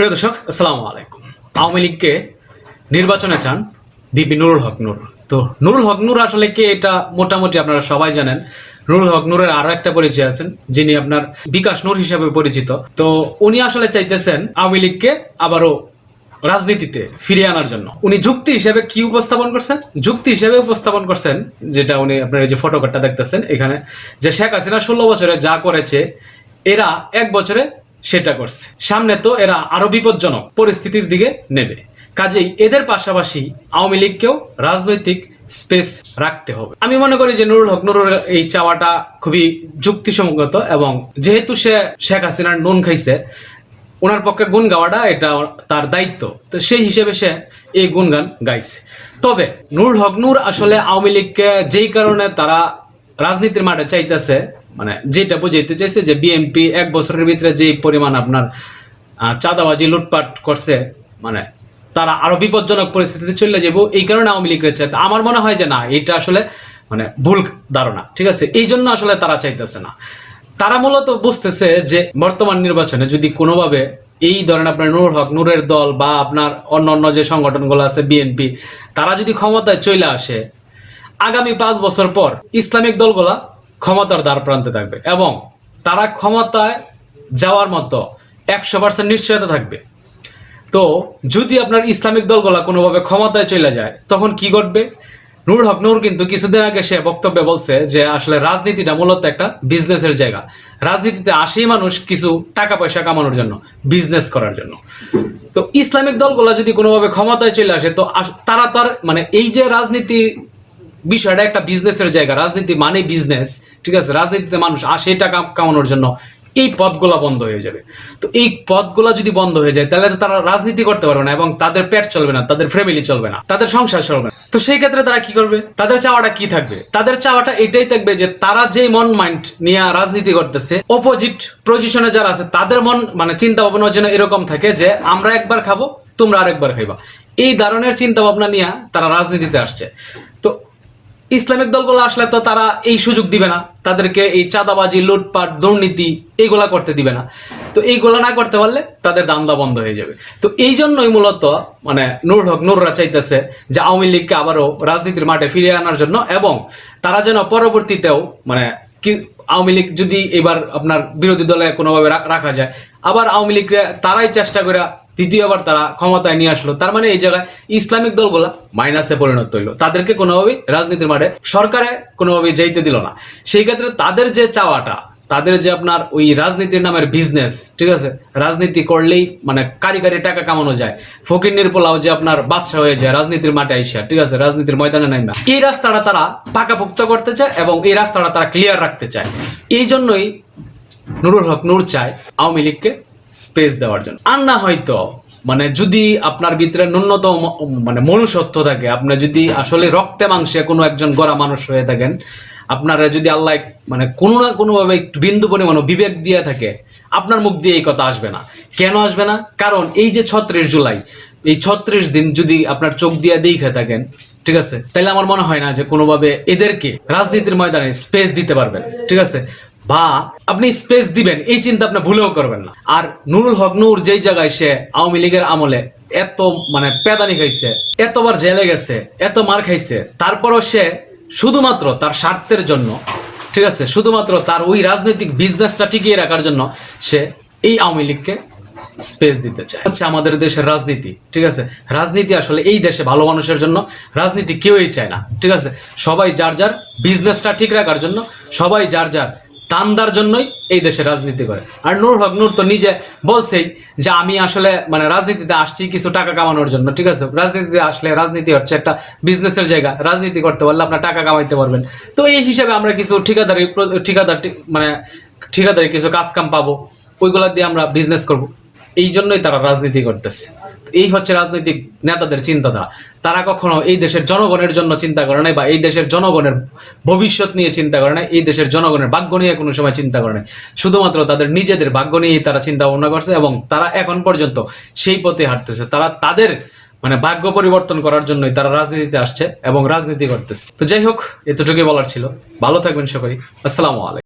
প্রিয় দর্শক, আসসালামু আলাইকুম। আওয়ামী লীগকে নির্বাচনে চান বিপি নুরুল হক নূর। তো নুরুল হক নূর আসলে কে এটা মোটামুটি আপনারা সবাই জানেন। নুরুল হক নূরের আরও একটা পরিচয় আছেন, যিনি আপনার বিকাশ নূর হিসাবে পরিচিত। তো উনি আসলে চাইতেছেন আওয়ামী লীগকে আবারও রাজনীতিতে ফিরিয়ে আনার জন্য। উনি যুক্তি হিসেবে কি উপস্থাপন করছেন? যুক্তি হিসেবে উপস্থাপন করছেন যেটা উনি আপনার এই যে ফটোকার্ডটা দেখতেছেন এখানে যে শেখ হাসিনা ষোলো বছরে যা করেছে, এরা এক বছরে সেটা করছে। সামনে তো এরা আরও বিপজ্জনক পরিস্থিতির দিকে নেবে। কাজেই এদের পাশাপাশি আওয়ামী লীগকেও রাজনৈতিক স্পেস রাখতে হবে। আমি মনে করি যে নুরুল হক নুরুল এই চাওয়াটা খুবই যুক্তিসঙ্গত এবং যেহেতু সে শেখ হাসিনার নুন খাইছে, ওনার পক্ষে গুণ গাওয়াটা এটা তার দায়িত্ব। তো সেই হিসেবে সে এই গুণগান গাইছে। তবে নুরুল হক নূর আসলে আওয়ামী লীগকে যেই কারণে তারা রাজনীতির মাঠে চাইতেছে মানে যেটা বুঝাইতে চাইছে যে বিএনপি এক বছরের ভিতরে যে পরিমাণ আপনার চাঁদাবাজি, লুটপাট করছে মানে তারা আরও বিপজ্জনক পরিস্থিতিতে চলে যাব, এই কারণে আওয়ামী লীগ চাই আমার মনে হয় যে না, এটা আসলে মানে ভুল ধারণা, ঠিক আছে? এই জন্য আসলে তারা চাইতেছে না। তারা মূলত বুঝতেছে যে বর্তমান নির্বাচনে যদি কোনোভাবে এই ধরেন আপনার নূর হক, নূরের দল বা আপনার অন্য অন্য যে সংগঠনগুলো আছে বিএনপি তারা যদি ক্ষমতায় চলে আসে, আগামী পাঁচ বছর পর ইসলামিক দলগুলা ক্ষমতার দ্বার প্রান্তে থাকবে এবং তারা ক্ষমতায় যাওয়ার মতো একশো পার্সেন্ট নিশ্চয়তা থাকবে। তো যদি আপনার ইসলামিক দলগুলা কোনোভাবে ক্ষমতায় চলে যায়, তখন কি ঘটবে? নূর হক নূর কিন্তু কিছুদিন আগে সে বক্তব্যে বলছে যে আসলে রাজনীতিটা মূলত একটা বিজনেসের জায়গা। রাজনীতিতে আসেই মানুষ কিছু টাকা পয়সা কামানোর জন্য বিজনেস করার জন্য। তো ইসলামিক দলগুলা যদি কোনোভাবে ক্ষমতায় চলে আসে, তো তারা তার মানে এই যে রাজনীতি বিষয়টা একটা বিজনেসের জায়গা। রাজনীতি মানে বিজনেস ঠিক আছে? রাজনীতিতে মানুষ আসে টাকা কামানোর জন্য। এই পথগুলা বন্ধ হয়ে যাবে। তো এই পথগুলা যদি বন্ধ হয়ে যায়, তাহলে তারা রাজনীতি করতে পারবে না এবং তাদের পেট চলবে না, তাদের ফ্যামিলি চলবে না, তাদের সংসার চলবে না। তো সেই ক্ষেত্রে তারা কি করবে? তাদের চাওয়াটা কি থাকবে? তাদের চাওয়াটা এটাই থাকবে যে তারা যে মন মাইন্ড নিয়ে রাজনীতি করতেছে অপোজিট পজিশনে যারা আছে, তাদের মন মানে চিন্তা ভাবনা যেন এরকম থাকে যে, আমরা একবার খাব, তোমরা আরেকবার খাইবা। এই ধরনের চিন্তা ভাবনা নিয়ে তারা রাজনীতিতে আসছে। তো ইসলামিক দলগুলো আসলে তো তারা এই সুযোগ দিবে না। তাদেরকে এই চাঁদাবাজি, লুটপাট, দুর্নীতি এইগুলা করতে দিবে না। তো এইগুলা না করতে পারলে তাদের দান্দা বন্ধ হয়ে যাবে। তো এই জন্যই মূলত মানে নূর হক নূররা চাইতেছে যে আওয়ামী লীগকে আবারও রাজনীতির মাঠে ফিরিয়ে আনার জন্য এবং তারা যেন পরবর্তীতেও মানে কি আওয়ামী লীগ যদি এবার আপনার বিরোধী দলে কোনোভাবে রাখা যায়, আবার আওয়ামী লীগকে তারাই চেষ্টা করে দ্বিতীয়বার তারা ক্ষমতায় নিয়ে আসলো। তার মানে এই জায়গায় ইসলামিক দলগুলা মাইনাসে পরিণত হইল। তাদেরকে কোনোভাবেই রাজনীতির মাঠে সরকারে কোনোভাবেই যাইতে দিল না। সেই ক্ষেত্রে তাদের যে চাওয়াটা, তাদের যে আপনার ওই রাজনীতির নামের বিজনেস ঠিক আছে? রাজনীতি করলেই মানে কারি কারি টাকা কামানো যায়। ফকির নির্পলাও যে আপনার বাদশা হয়ে যায়, রাজনীতির মাঠে আইসা, ঠিক আছে? রাজনীতির ময়দানে নাই না। এই রাস্তাটা তারা পাকাপোক্ত করতে চায় এবং এই রাস্তাটা তারা ক্লিয়ার রাখতে চায়। এই জন্যই নুরুল হক নূর চায় আওয়ামী লীগকে স্পেস দেওয়ার জন্য। আর না হয়তো মানে যদি আপনার ভিতরে ন্যূনতম মানে মনুষ্যত্ব থাকে, আপনি যদি আসলে রক্তে মাংসে কোনো একজন গড়া মানুষ হয়ে থাকেন, আপনারা যদি আল্লাহ মানে কোনো না কোনোভাবে একটু বিন্দু পরিমাণ বিবেক দিয়ে থাকে, আপনার মুখ দিয়ে এই কথা আসবে না। কেন আসবে না? কারণ এই যে ছত্রিশ জুলাই, এই ছত্রিশ দিন যদি আপনার চোখ দিয়ে দেখে থাকেন, ঠিক আছে? তাহলে আমার মনে হয় না যে কোনোভাবে এদেরকে রাজনীতির ময়দানে স্পেস দিতে পারবেন, ঠিক আছে? বা আপনি স্পেস দিবেন, এই চিন্তা আপনি ভুলেও করবেন না। আর নুরুল হক নূর যেই জায়গায় সে আওয়ামী লীগের আমলে এত মানে পেদানি খাইছে, এতবার জেলে গেছে, এত মার খাইছে, তারপরও সে শুধুমাত্র তার স্বার্থের জন্য, ঠিক আছে, শুধুমাত্র তার ওই রাজনৈতিক বিজনেসটা টিকিয়ে রাখার জন্য সে এই আওয়ামী লীগকে স্পেস দিতে চায়। হচ্ছে আমাদের দেশের রাজনীতি, ঠিক আছে? রাজনীতি আসলে এই দেশে ভালো মানুষের জন্য, রাজনীতি কেউই চায় না, ঠিক আছে? সবাই যার যার বিজনেসটা ঠিক রাখার জন্য, সবাই যার যার দান্দার জন্যই এই দেশে রাজনীতি করে। আর নূর হক, নূর তো নিজে বলছেই যে আমি আসলে মানে রাজনীতিতে আসছি কিছু টাকা কামানোর জন্য, ঠিক আছে? রাজনীতিতে আসলে রাজনীতি হচ্ছে একটা বিজনেসের জায়গা। রাজনীতি করতে পারলে আপনার টাকা কামাইতে পারবেন। তো এই হিসাবে আমরা কিছু ঠিকাদারি ঠিকাদার মানে ঠিকাদারি কিছু কাজ কাম পাবো, ওইগুলা দিয়ে আমরা বিজনেস করব। এই জন্যই তারা রাজনীতি করতেছে। এই হচ্ছে রাজনৈতিক নেতাদের চিন্তাধারা। তারা কখনো এই দেশের জনগণের জন্য চিন্তা করে নাই বা এই দেশের জনগণের ভবিষ্যৎ নিয়ে চিন্তা করে নাই, এই দেশের জনগণের ভাগ্য নিয়ে কোনো সময় চিন্তা করে নাই। শুধুমাত্র তাদের নিজেদের ভাগ্য নিয়েই তারা চিন্তা ভাবনা করছে এবং তারা এখন পর্যন্ত সেই পথে হাঁটতেছে। তারা তাদের মানে ভাগ্য পরিবর্তন করার জন্যই তারা রাজনীতিতে আসছে এবং রাজনীতি করতেছে। তো যাই হোক, এতটুকুই বলার ছিল। ভালো থাকবেন সকলেই। আসসালামু আলাইকুম।